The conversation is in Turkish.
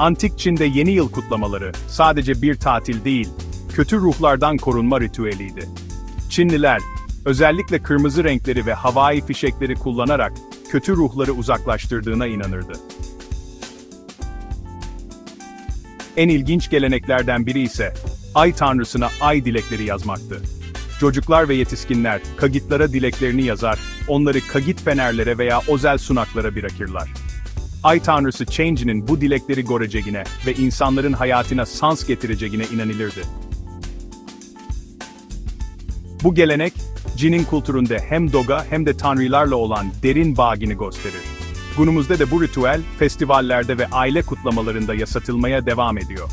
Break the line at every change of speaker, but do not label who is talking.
Antik Çin'de yeni yıl kutlamaları sadece bir tatil değil, kötü ruhlardan korunma ritüeliydi. Çinliler, özellikle kırmızı renkleri ve havai fişekleri kullanarak kötü ruhları uzaklaştırdığına inanırdı. En ilginç geleneklerden biri ise ay tanrısına ay dilekleri yazmaktı. Çocuklar ve yetişkinler kagitlara dileklerini yazar, onları kagit fenerlere veya özel sunaklara bırakırlar. Ay tanrısı Change'nin bu dilekleri göreceğine ve insanların hayatına sans getireceğine inanılırdı. Bu gelenek, Cin'in kültüründe hem doga hem de tanrılarla olan derin bağını gösterir. Günümüzde de bu ritüel, festivallerde ve aile kutlamalarında yaşatılmaya devam ediyor.